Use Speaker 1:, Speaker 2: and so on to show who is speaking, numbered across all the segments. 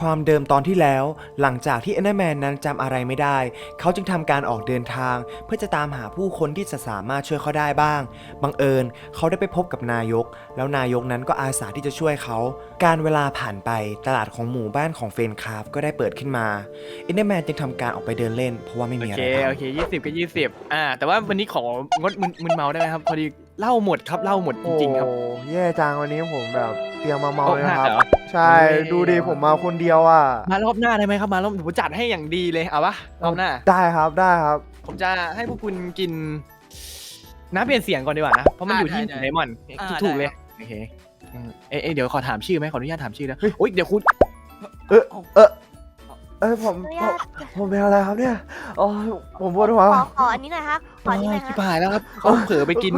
Speaker 1: ความเดิมตอนที่แล้ว หลังจากที่เอนเดอร์แมนนั้นจำอะไรไม่ได้ เขาจึงทำการออกเดินทาง เพื่อจะตามหาผู้คนที่จะสามารถช่วยเขาได้บ้าง บังเอิญเขาได้ไปพบกับนายก แล้วนายกนั้นก็อาสาที่จะช่วยเขา การเวลาผ่านไปตลาดของหมู่บ้านของเฟรนคราฟก็ได้เปิดขึ้นมาเอนเดอร์แมนจึงทำการออกไปเดินเล่น เพราะว่าไม่
Speaker 2: โอ
Speaker 1: มีอะ
Speaker 2: เค
Speaker 1: ไรทำ
Speaker 2: โอเคยี่สิบก็ยี่สิบอ่า แต่ว่าวันนี้ของดมึนมึนเมาได้ไหมครับ พอดีเหล้าหมดครับเหล้าหมดจริงๆครับ
Speaker 3: โอ้แย่จังวันนี้ผมแบบ เตรียมมาเมา
Speaker 2: เอา
Speaker 3: เลยนะครับ
Speaker 2: หักเหรอ
Speaker 3: ใช่
Speaker 2: เฮ้ย
Speaker 3: ดูดิผมมาคนเดียวอะ
Speaker 2: มารอบหน้าได้ไหมครับมารอบผมจัดให้อย่างดีเลยเอาปะรอบหน้า
Speaker 3: ได้ครับได้ครับ
Speaker 2: ผมจะให้พวกคุณกิน น้ำเปลี่ยนเสียงก่อนดีกว่านะเพราะมันอยู่ที่
Speaker 4: ได้ได้
Speaker 2: ไดมอนด์
Speaker 4: อ่า
Speaker 2: ถูกๆเลย
Speaker 4: ได้ครับ
Speaker 2: โอเคอืมเอ๊ะเอ๊ะเดี๋ยวขอถามชื่อไหมขออนุญาตถามชื่อนะโอ๊ยเดี๋ยวคุณ
Speaker 3: เอ้ยผม
Speaker 5: อนุ
Speaker 3: ผ
Speaker 5: ญามต
Speaker 3: ผมเป็นอะไรครับเนี่ยอ๋อผมปวดหัว
Speaker 5: ขอขออันนี้หน่อยครับขออันนี้หน่อยค
Speaker 2: ชิ
Speaker 5: รั
Speaker 2: บบหายแล้วครับเขาเผลอไปกิน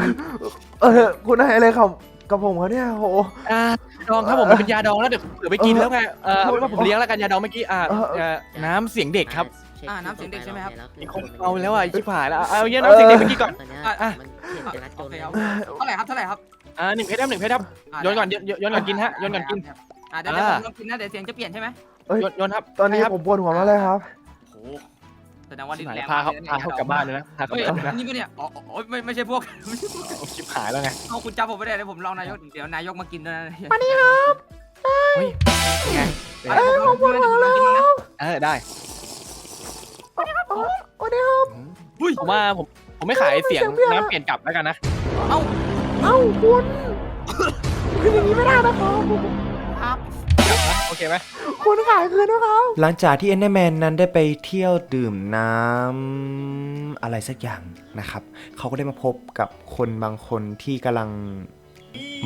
Speaker 3: เออคุณให้อะไรกับ กับผมเขาเนี่ยโอ้
Speaker 2: อ่าดองครับผมมันเป็นยาดองแล้วเดี๋ยวเผลอไปกินแล้วไงเออเอาเป็นว่าผมเลี้ยงแล้วกันยาดองเมื่อกี้อ่าเอ่อน้ำเสียงเด็กครับ
Speaker 4: อ่าน้ำเสียงเด็กใช่ไหมครับ
Speaker 2: นี่คงเอาแล้วอะชิบหายแล้วเอาเอาเยี่ยน้ำเสียงเด็กเมื่อกี้ก่อน
Speaker 4: อะ
Speaker 2: อะ
Speaker 4: โอเคเอาเท่าไหร่ครับเท่าไหร่ครับ
Speaker 2: อ่าหนึ่งเพชรครับหนึ่งเพชรครับโยนก่อนโยนโยนก่อนกินฮะโยนก่อนกิน
Speaker 4: อ่าเดี๋ยวเดี๋ยวผมลองกินนะเดี๋ยวเสียงจะเปลี่ยนใช่ไหม
Speaker 2: โยนโยนครับ
Speaker 3: ตอนนี้
Speaker 2: ใช่ครับ
Speaker 3: ผมปวดหัวมากเลยครับ
Speaker 4: โอ้โห แสดงว่าลิ้นแหลม
Speaker 2: พาเขา
Speaker 4: ลยนะ
Speaker 2: พาเขากลับบ้านเลยนะพาเขา
Speaker 4: เฮ้ย
Speaker 2: กลับบ้านเลยนะ
Speaker 4: นี่ปะเนี่ยอ๋ออ๋อไม่ไม่ใช่พวกไม่ใช่พวก
Speaker 2: ชิบหายแล้วไง
Speaker 4: เอาคุณจำผมไม่ได้เลยผมลองนายกเดี๋ยวนายกมากินด้วยนะ
Speaker 2: เฮ้ยไง
Speaker 4: เอ้ยผมปวดหัวแล้ว
Speaker 2: เออได้
Speaker 3: โอ้เดี๋ยวครับ
Speaker 2: ผมว่าผมผมไม่ขายเสียงน้ำเปลี่ยนกลับแล้วกันนะ
Speaker 4: เอ้า
Speaker 3: เอ้าคุณคืออย่างนี้ไม่ได้นะครับ
Speaker 4: ครับ
Speaker 2: โอ เคไหม
Speaker 3: คุณขายคืนนะครับ
Speaker 1: หลังจากที่เอนเดอร์แมนนั้นได้ไปเที่ยวดื่มน้ำอะไรสักอย่างนะครับ เขาก็ได้มาพบกับคนบางคนที่กำลัง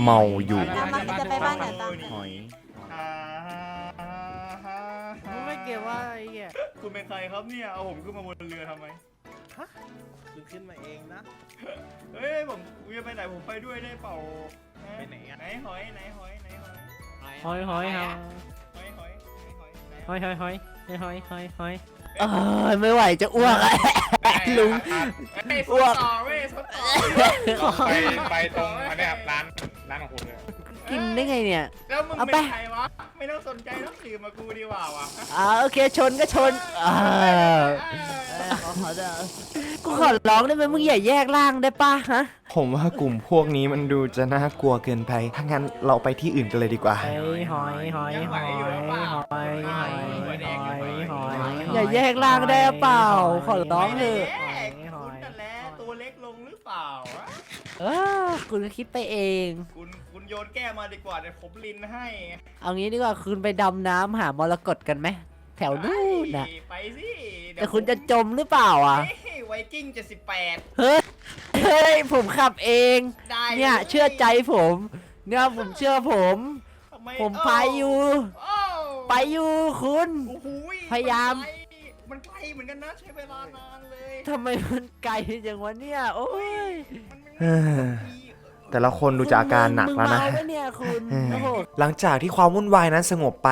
Speaker 1: เมาอยู่
Speaker 5: จะมาจะไปบ้านไหนตาม
Speaker 1: หอย
Speaker 6: ไม่เกี่ยวว่าไอ้เหี้ย
Speaker 7: คุณเป็นใครครับเนี่ย เอาผมขึ้นมาบนเรือทำไม
Speaker 6: คุณขึ้นมาเองนะ
Speaker 7: เฮ้ยผมผมจะไปไหนผมไปด้วยได้เปล่าฮะ
Speaker 6: ไปไหนอะ
Speaker 7: ไหนหอยไหนหอยไหนหอย
Speaker 6: หอยหอยหอย
Speaker 7: หอยหอยหอยไหน
Speaker 6: หอยหอยหอยหอยหอยหอยเออไม่ไหวจะอ้วกอะลุง
Speaker 7: ไอ้ย
Speaker 6: อ้วก
Speaker 7: ต่อเว้ยสุดต่อ
Speaker 8: ไปไปตรงอันเนี้ยครับร้านร้านของคุณเลย
Speaker 6: กินได้ไงเนี่ย
Speaker 7: แล้วมึง
Speaker 6: เอา
Speaker 7: ป็
Speaker 6: ไป
Speaker 7: นใครวะ ไม่ต้องสนใจต้องสื่อมากูดีกว่าวะ
Speaker 6: อ่าโอเคชนก็ชนอ่าขอจะกูขอร้องได้ไหมมึงอย่าแยกร่างได้ป่ะฮะ
Speaker 1: ผมว่ากลุ่มพวกนี้มันดูจะน่ากลัวเกินไป ถ้างั้นเราไปที่อื่นกันเลยดีกว่า
Speaker 6: หอยหอยหอยหอยหอยหอยหอยหอย
Speaker 7: อ
Speaker 6: ย่าแยกร่างได้เปล่า ขอร้องเถอะ
Speaker 7: คุณแต่นแหละตัวเล็กลงหรือเปล่า
Speaker 6: เออคุณก็คิดไปเอง
Speaker 7: คุณ คุณโยนแก้วมาดีกว่าเดี๋ยวผมลินให้
Speaker 6: เอางี้ดีกว่าคุณไปดำน้ำหามรกตกันไหมแถวนู้นน่ะ
Speaker 7: ไปสิเดี๋ยว
Speaker 6: แต่คุณจะจมหรือเปล่าอะ
Speaker 7: เฮ้ยไวกิ้งเจ็ดสิบแปด
Speaker 6: เฮ้ย เฮ้ย ผมขับเอง
Speaker 7: ได้
Speaker 6: เนี่ย
Speaker 7: ล
Speaker 6: เชื่อใจผม เนี่ยผมเชื่อผม
Speaker 7: ทำไผ
Speaker 6: มไปอยู่
Speaker 7: โอ้
Speaker 6: ไปอยู่คุณ
Speaker 7: โอ้โห
Speaker 6: พยายาม
Speaker 7: มันไกลเหมือนกันนะใช้เวลานานเลย
Speaker 6: ทำไมมันไกลจังวะเนี่ย โอ้ย
Speaker 7: มันไม่
Speaker 1: เฮ้ย แต่ละคนดูจะอาการหนัก
Speaker 6: มึง
Speaker 1: แล้วนะ
Speaker 6: เมาปเนี่ยคุณ
Speaker 1: เฮ้ย
Speaker 6: โอ้โห
Speaker 1: หลังจากที่ความวุ่นวายนั้นสงบไป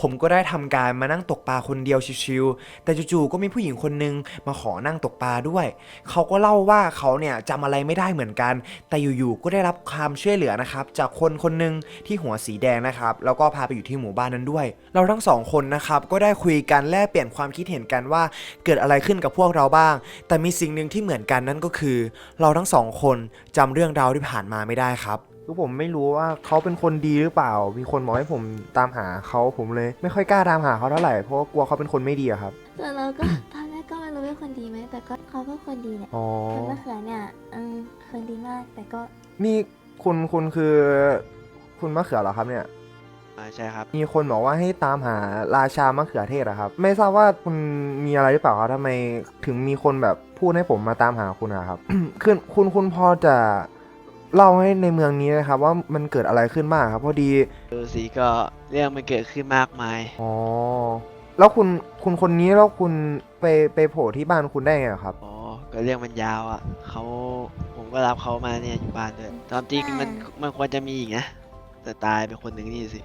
Speaker 1: ผมก็ได้ทำการมานั่งตกปลาคนเดียวชิวๆแต่จู่ๆก็มีผู้หญิงคนนึงมาขอนั่งตกปลาด้วย เขาก็เล่าว่าเขาเนี่ยจำอะไรไม่ได้เหมือนกัน แต่อยู่ๆก็ได้รับความช่วยเหลือนะครับ จากคนคนหนึ่งที่หัวสีแดงนะครับ แล้วก็พาไปอยู่ที่หมู่บ้านนั้นด้วย เราทั้งสองคนนะครับก็ได้คุยกันแลกเปลี่ยนความคิดเห็นกันว่า เกิดอะไรขึ้นกับพวกเราบ้าง แต่มีสิ่งหนึ่งที่เหมือนกันนั่นก็คือ เราทั้งสองคนจำเรื่องราวที่ผ่านมาไม่ได้ครับ
Speaker 3: คือผมไม่รู้ว่าเขาเป็นคนดีหรือเปล่า มีคนบอกให้ผมตามหาเขาผมเลยไม่ค่อยกล้าตามหาเขาเท่าไหร่เพราะว่ากลัวเขาเป็นคนไม่ดีอะครับ
Speaker 5: แต่เราก็ ตอนแรกก็ไม่รู้ว่าคนดีไหมแต่ก็เขาก็คนดีแหละ
Speaker 3: อ๋อ
Speaker 5: คนมะเขือเนี่ยเออคนดีมากแต่ก็
Speaker 3: นี่คุณคุณคือคุณมะเขือเหรอครับเนี่ย
Speaker 9: อ่าใช่ครับ
Speaker 3: มีคนบอกว่าให้ตามหาราชามะเขือเทศอะครับ ไม่ทราบว่าคุณมีอะไรหรือเปล่าครับทำไมถึงมีคนแบบพูดให้ผมมาตามหาคุณอะครับ คือคุณคุณพอจะ เล่าให้ในเมืองนี้นะครับว่ามันเกิดอะไรขึ้นบ้างครับ พอดี
Speaker 9: ดูสิก็เรื่องมันเกิดขึ้นมากมาย
Speaker 3: อ๋อแล้วคุณคุณคนนี้แล้วคุณไปไปโผล่ที่บ้านคุณได้ไงอะครับ
Speaker 9: อ๋อ ก็เรื่องมันยาวอะเขาผมก็รับเขามาเนี่ยอยู่บ้านด้วยตามจริงมันมันควรจะมีอีกนะ แต่ตายไปคนหนึ่งนี่สิ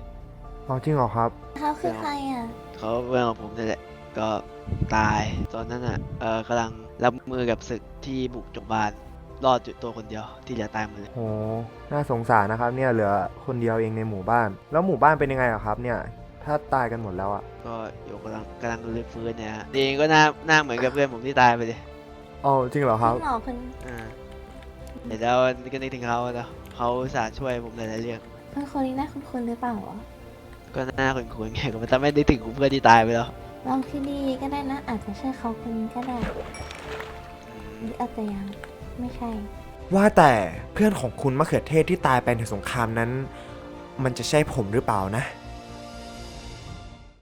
Speaker 3: อ๋อจริงเหรอครับ
Speaker 5: เขาคือใครอะ
Speaker 9: เขาเพื่อนของผมนี่นแหละ ก็ตายตอนนั้นอะ เออกำลังรับมือกับศึกที่บุกจกบ้าน รอดอยู่ตัวคนเดียวที่เหลือตายหมดเลย
Speaker 3: โหน่าสงสารนะครับเนี่ยเหลือคนเดียวเองในหมู่บ้าน แล้วหมู่บ้านเป็นยังไงอะครับเนี่ย ถ้าตายกันหมดแล้วอะ
Speaker 9: ก็โยกกำลังกำลังรื้อฟื้นเนี่ยฮะนี่เองก็หน้าหน้าเหมือนกับเพื่อนผมที่ตายไปเลย
Speaker 3: อ๋อจริงเหรอครับ
Speaker 5: หมอคน
Speaker 9: อ่าเห็นแล้วก็นึกถึงเขาแล้วเขาอุตสาห์ช่วยผมหลายๆเรื่อง
Speaker 5: คนคนนี้น่าคุ้นๆหรือเปล่า
Speaker 9: ก็หน้าคุ้นๆไงก็มันทำให้นึกถึงเพื่อนที่ตายไปแล้ว
Speaker 5: ลองคิดดีๆก็ได้นะอาจจะใช่เขาคนนี้ก็ได้หรืออาจจะยัง ไม่ใช่
Speaker 1: ว่าแต่เพื่อนของคุณมะเขือเทศที่ตายไปในสงครามนั้น มันจะใช่ผมหรือเปล่านะ